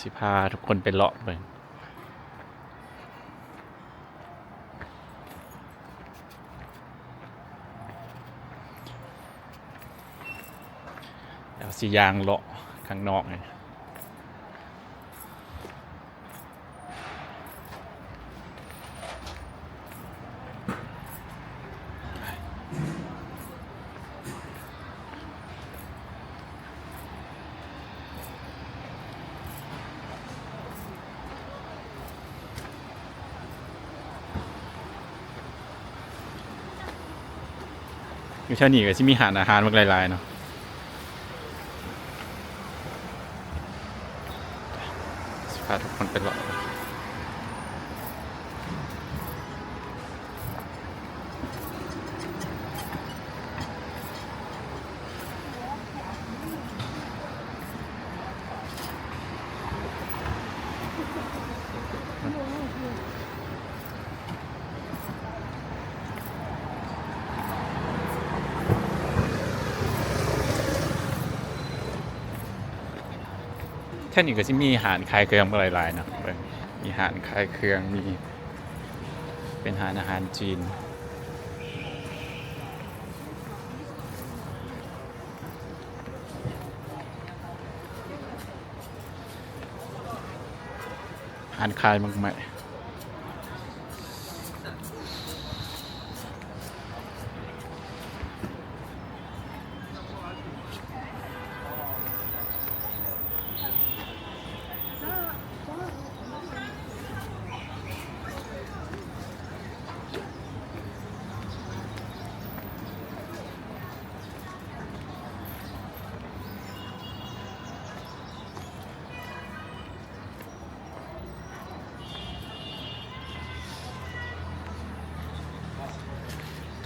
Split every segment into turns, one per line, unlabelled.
สิพาทุกคนไปเลาะเบิ่งเดี๋ยวสียางเลาะข้างนอกไง อยู่แถวนี้ก็สิมีหารอาหารมากหลายๆเนาะสิพาทุกคนไปเลาะ แค่นี้ก็จะมีอาหารขายเครื่องหลายๆนะมีอาหารขายเครื่องมีเป็นอาหารอาหารจีนอาหารขายมากม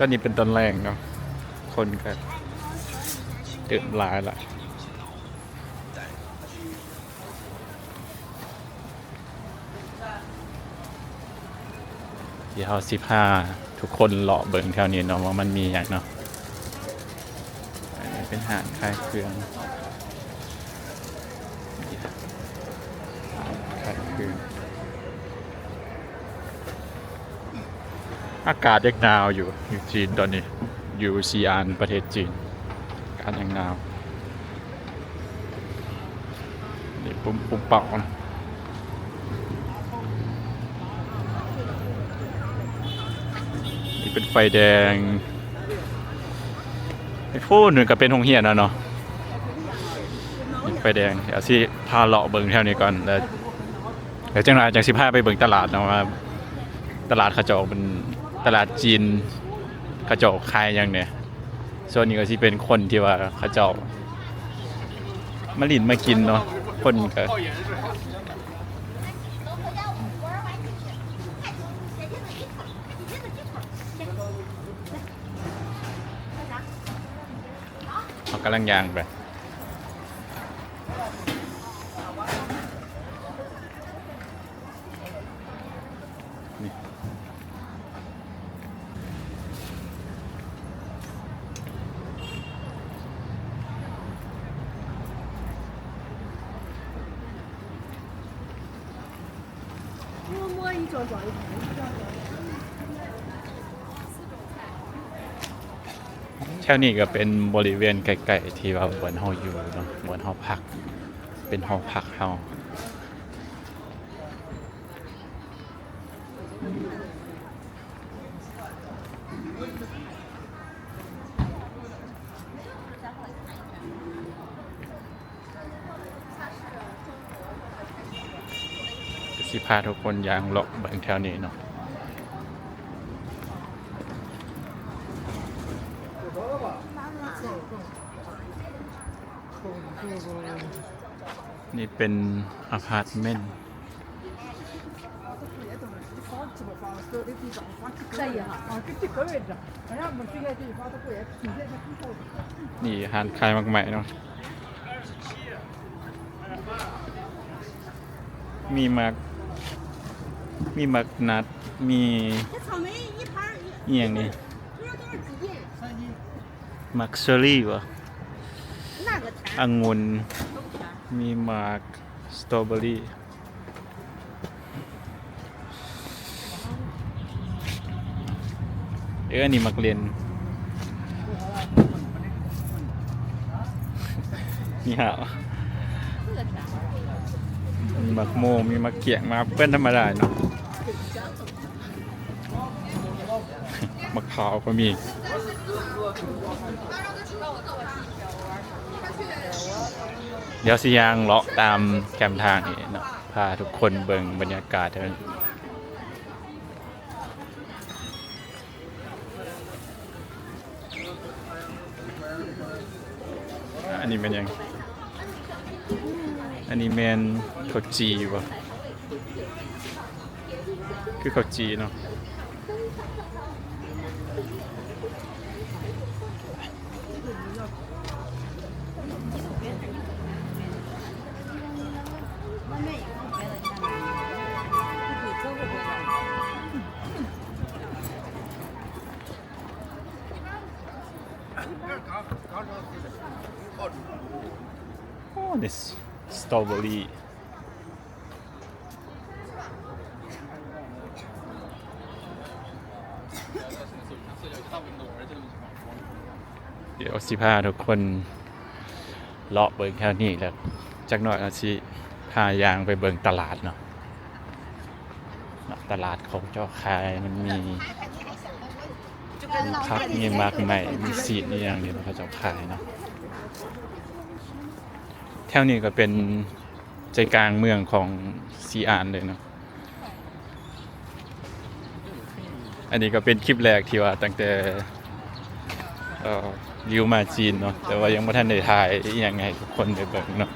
อนนี้เป็นตอนแรกเนาะคนก็เติมหลายละเดี๋ยวสิพาทุกคนเลาะเบิ่งแถวนี้เนาะว่ามันมีอย่างเนาะอันนี้เป็นหางคลายเครื่องคลายเครื่อง อากาศยังหนาวอยู่อยู่จีนตอนนี้ อยู่ซีอานประเทศจีนอากาศยังหนาวนี่ปุ่มปุ่มเป่านะนี่เป็นไฟแดงไอ้ฟูหนึ่งก็เป็นหงเหียนนะเนาะนี่ไฟแดงเดี๋ยวสิพาเลาะเบิ่งแถวนี้ก่อนแล้วเดี๋ยวจังไรจังสิพาไปเบิ่งตลาดนะว่าตลาดขาจาเป็น ตลาดจีนเขาเจาขายอย่างเนี่ยส่วนนี้ก็ที่เป็นคนที่ว่าเขาเจามาลินมากินเนาะคนก็เขากำลังยางไป
摸
แถวนี้ก็เป็นบริเวณไกลๆที่ว่าเหมือนเฮาอยู่เนาะบนเฮาพัก เป็นหอพักเฮา สิพาทุกคนยางหลอกเบิ่งแถวนี้เนาะนี่เป็นอพาร์ตเมนต์นี่หานคายมากใหม่เนาะมีมาก มีมักนัด มี
这草莓一盘儿一，
เอียงนี่
不知道多少几斤？
มักเชอรี่วะ
那个甜
องุ่น
都甜。
มีมัก สตรอเบอรี่เอออันนี้มักเรียน นี่ฮะมีมักโมงมีมักเกียงมาเพื่อนธรรมดาเนาะ มะพร้าวก็มี เดี๋ยวสิยางเลาะตามแคมทางนี่เนาะพาทุกคนเบิ่งบรรยากาศเท่านั้นอันนี้เป็นยัง อันนี้แมนข้าวจีบ่ คือข้าวจีเนาะ Oh, this strawberry. เดี๋ยว สิพาทุกคนเลาะเบิ่งแค่นี้แล้วจักหน่อยอาสิพายางไปเบิ่งตลาดเนาะตลาดเขาเจ้าขายมันมีมีผักมีมากใหม่มีสีดมีอย่างเดียวเขาเจ้าขายเนาะแถวนี้ก็เป็นใจกลางเมืองของซีอานเลยเนาะอันนี้ก็เป็นคลิปแรกที่ว่าตั้งแต่ ยิวมาจีนเนาะแต่ว่ายังไม่ทันได้ถ่ายยังไงทุกคนไปเบิ่งเนาะ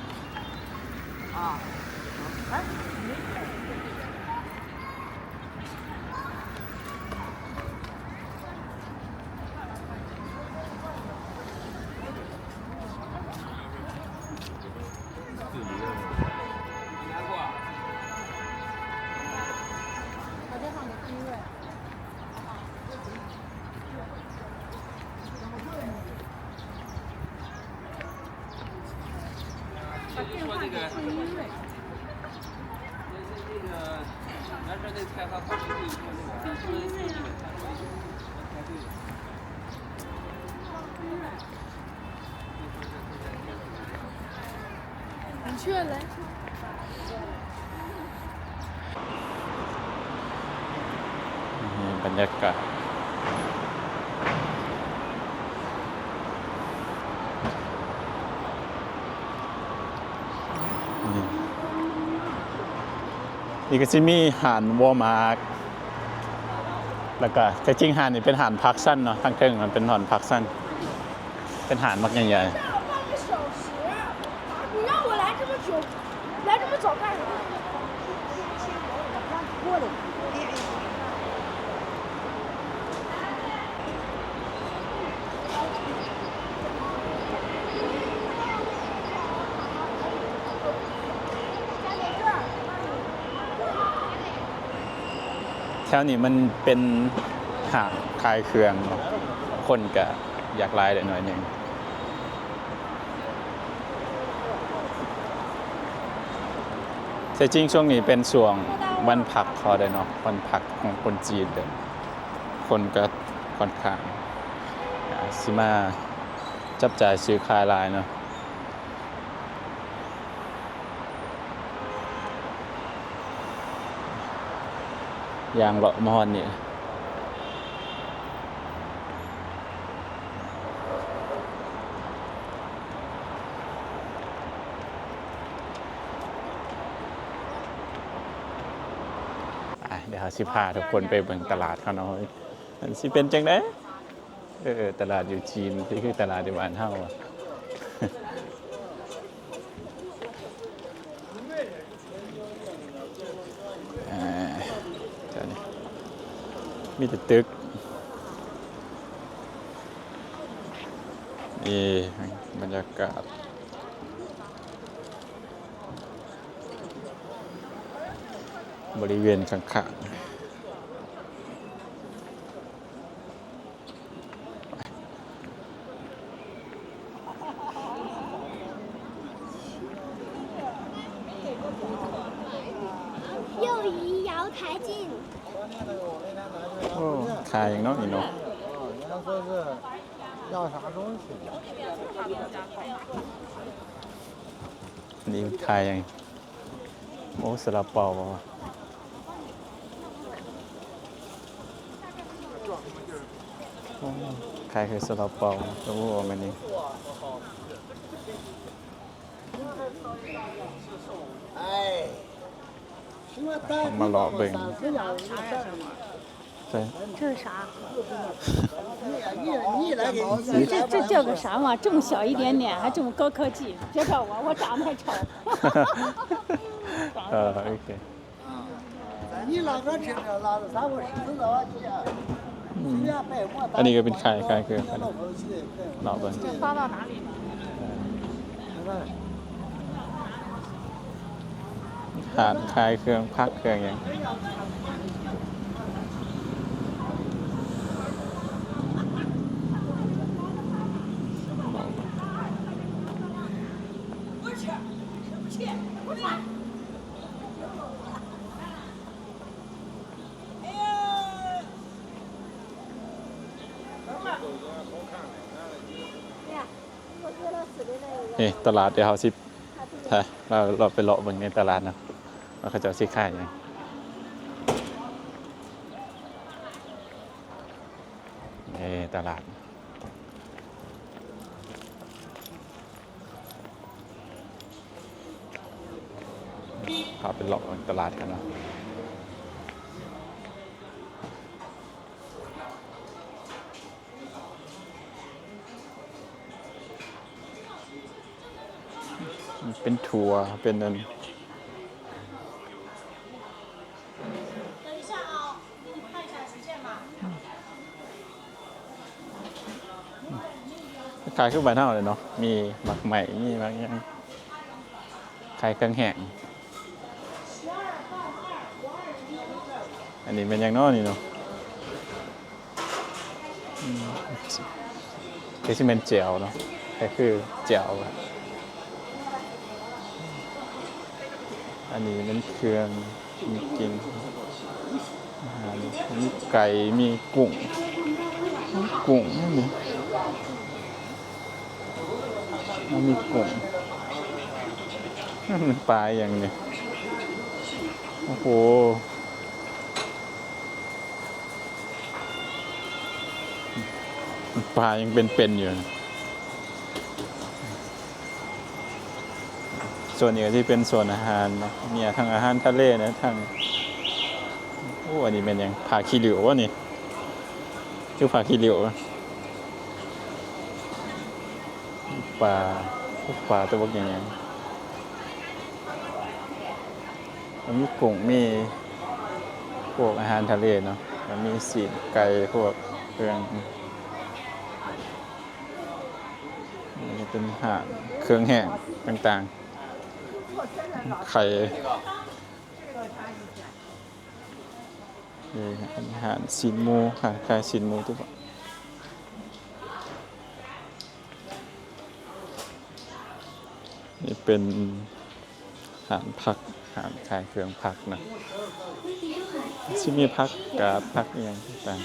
รยากาศนี่นี่ก็จะมีห่านวอร์มาร์กแล้วก็แต่จริงห่านนี่เป็นห่านพักสั้นเนาะทั้งเทิงมันเป็นห่านพักสั้น เป็นห่านมักใหญ่ แถวนี้มันเป็นห่างคลายเครื่อง คนก็อยากล่ได้หน่อยหนึ่งแต่จริงช่วงนี้เป็นช่วงวันพักเขาเลยเนาะวันพักของคนจีนเด้อคนก็ค่อนข้างอ่าสิมาจับจ่ายซื้อขายลายเนาะ ยางเลาะมออนนี่อะเดี๋ยวสิพาทุกคนไปเบิ่งตลาดเขาเนาะมันสิเป็นจังไดเออตลาดอยู่จีนที่คือตลาดในบ้านเฮาอะ อ่าเดี๋ยวนี้ มีแต่ตึกนี่บรรยากาศบริเวณข้างๆ 吃了饱啊开黑收到包等我们的
哎什么
老辈子
这
是啥？
你
这这叫个啥嘛这么小一点点还这么高科技别找我我长得还丑
เออโอเค
你哪个听着拉着啥？我是知道啊，你随便摆我。
อันนี้ก็เป็นขายขายคือขาย
老头子的，
หลอกเบิ่ง
发到哪里？
看。
หาขายเครื่องพักเครื่องอย่าง ตลาดเดี๋ยวเขาสิใช่เราเราไปเลาะเบิ่งในตลาดนะว่าเขาจะเอาสิขายยังนี่ตลาดพาไปเลาะเบิ่งตลาดกันเนาะ เป็นถั่วเป็นนั่
น
ขายเครื่องใบเน่าเลยเนาะ มีหมักใหม่มีบางอย่างขายเครื่องแห้งอันนี้เป็นอย่างน้อนี่เนาะที่เป็นเจียวเนาะก็คือเจียวอะ อันนี้เป็นเครื่องมีกินอาหารมีไก่มีกุ้งกุ้งนี่มันมีกลุ่มมันปลาอย่างเนี่ยโอ้โหปลายังเป็นๆอยู่นะ ส่วนนี้ก็ที่เป็นส่วนอาหารเนี่ยทั้งอาหารทะเลนะทั้งโอ้อันนี้เป็นยังผาขี้เหลววะนี่ชื่อผาขี้เหลวปลาพวกปลาตัวพวกอย่างเงี้ยแล้วมีกุ้งมีพวกอาหารทะเลเนาะแล้วมีสีไก่พวกเครื่องนี่เป็นอาหารเครื่องแห้งต่างๆ ไข่อาหารสินมูค่ะขายสินมูทุกอย่างนี่เป็นอาหารพักอาหารขายเครื่องพักนะที่มีพักกาดพักอย่างต่าง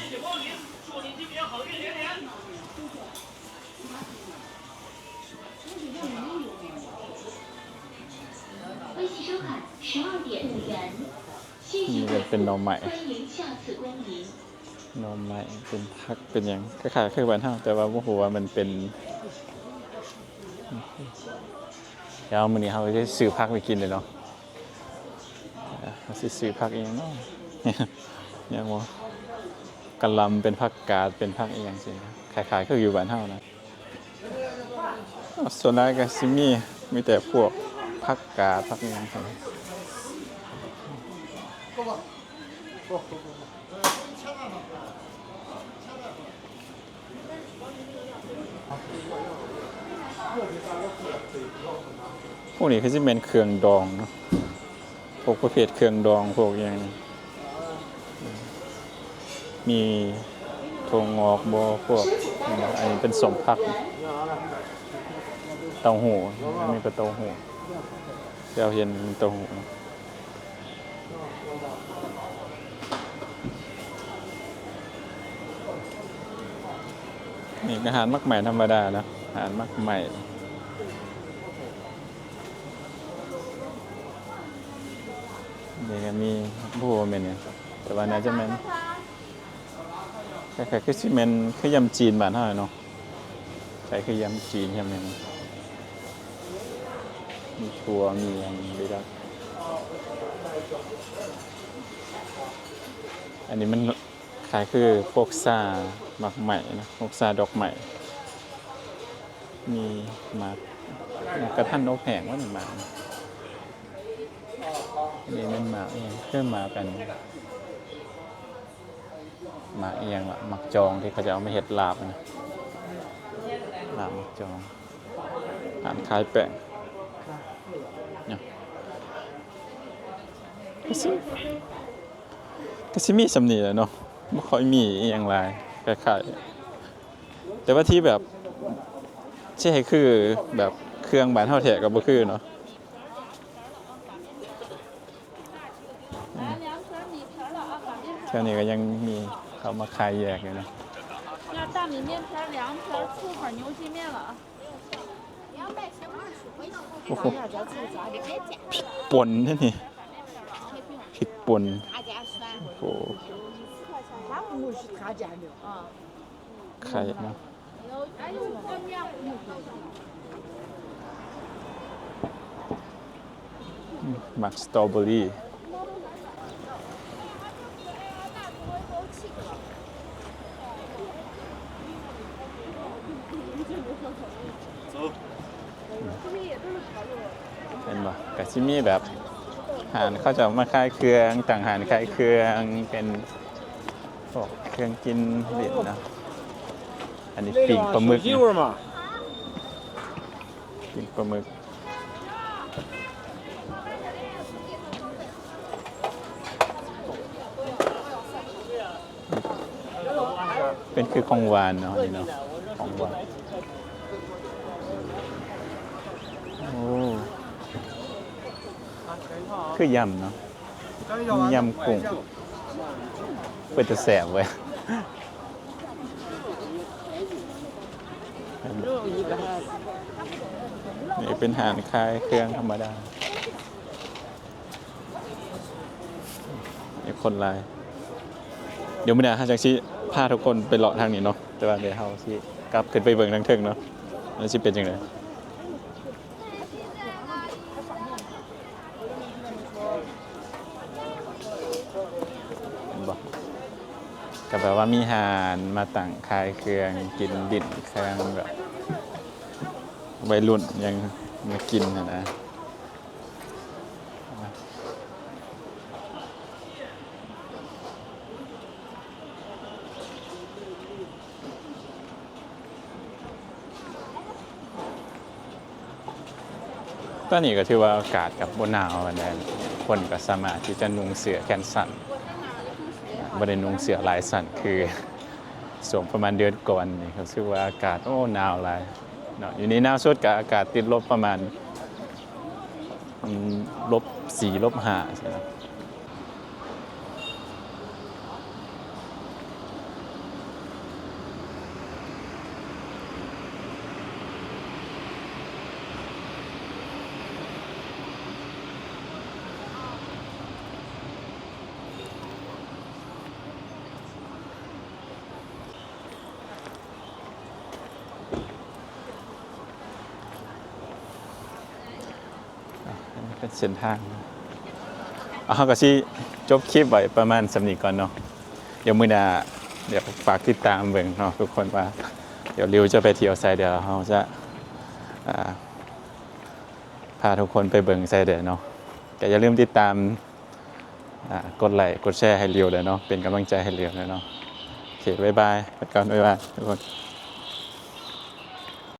收看十二点五元，谢
ๆนี่
谢
ก็เป็นหน่อใหม่
欢迎下次光临。
หน่อใหม่เป็นพักเป็นอย่างคล้ายๆเคยวันเท่าแต่ว่าโมโหว่ามันเป็นเดี๋ยวมื้อนี้เราจะซื้อพักไปกินเลยเนาะเอ่อเราสิซื้อพักเองเนาะ เนี่ยว่ากะหลำเป็นพักกาดเป็นพักอีหยังสินะคล้ายๆคืออยู่บ้านเฮานะส่วนใหญ่ก็สิมีมีแต่พวก พักกาพักอีหยังครับพวกนี้คือจะเป็นเครื่องดองเนาะพวกประเภทเครื่องดองพวกอย่างมีทงงอกบอพวกอันนี้เป็นสมพักเต้าหู้อันนี้เป็นเต้าหู้ เจ้าเห็นต้าหูนี่อาหารมักใหม่ธรรมดานะอาหารมักใหม่นี่ก็มีผู้เมนเนี่ยแต่ว่าน่าจะเมนนคล้ๆคือซีเมนคือยำจีนบ้านเฮาเนาะใช้คือยำจีนยำเมน มีถั่วมีหยังดีดักอันนี้มันคล้ายคือพวกซาหมักใหม่นะพวกซาดอกใหม่ มีหมากกระทันนกแผงว่าหนึ่งหมากนี่มันหมาเองเพื่อมากันหมาเอียงอะหมักจองที่เขาจะเอามาเห็ดลาบนะลาบหมักจองอ่านคลายแป้งเนี่ย ก็สิก็สิมีสำนีแหล้วเนาะไม่ค่อยมีอหย่างไรคล้ายๆแต่ว่าที่แบบใช่คือแบบเครื่องบานเท่าแถะกับบ่คือเนาะ
来两盒米皮儿了啊，把面皮
แถวนี้ก็ยังมีเขามาขายแยกอยู่นะ
要大米面皮儿、凉皮儿、醋粉、牛筋面了啊。
โอ้โหป่นนี่นี่พริก ปุ่นโอ้ไข่นะหมักสตรอเบอรี่เห็นปะกะชิมีแบบ หานเขาจะมาคายเครื่องต่างหานคายเครื่องเป็นพวกเครื่องกินเด็ดนะอันนี้ปิ่งปลาหมึกนะ
味嘛。
ปิ่งปลาหมึกเป็นคือของหวานเนาะอันนี่เนาะของหวานโอ้ คือยำเนาะยำกุ้งเปิดจะแสบเว้ยนี่เป็นหานคลายเครื่องธรรมดานี่คนลาย เดี๋ยวมื่อนี้ฮาจักชิพาทุกคนไปเลาะทางนี้เนาะแต่ว่าเดี๋ยวเฮาสิกลับขึ้นไปเบิ่งทางเทิงเนาะแล้วสิเป็นจังไดเห็นบ่ ก็แบบว่ามีหานมาตั้งขายเครื่องกินดินเครื่องแบบวัยรุ่นยังมากินนะนะตอนนี้ก็ถือว่าอากาศกับบนหนาวอันนั้นคนก็สามารถที่จะนุ่งเสื้อแขนสั้น บ่ได้นุ่งเสื้อลายสั้นคือสวมประมาณเดือนก่อนนี่เขาชื่อว่าอากาศโอ้หนาวหลายเนาะอยู่ในหนาวสุดกับอากาศติดลบประมาณลบสี่ลบห้าใช่ไหม เส้นทางเอาก็สิจบคลิปไว้ประมาณสำนีก่อนเนาะเดี๋ยวมือหน้าเดี๋ยวฝากติดตามเบิ่งเนาะทุกคนว่า เดี๋ยวริวจะไปเที่ยวไซเดียวเขาจะพาทุกคนไปเบิ่งไซเดียเนาะแต่อย่าลืมติดตามกดไลค์กดแชร์ให้ริวเลยเนาะเป็นกำลังใจให้ริวเลยเนาะโอเคบ๊ายบายไปก่อนบ๊ายบายทุกคน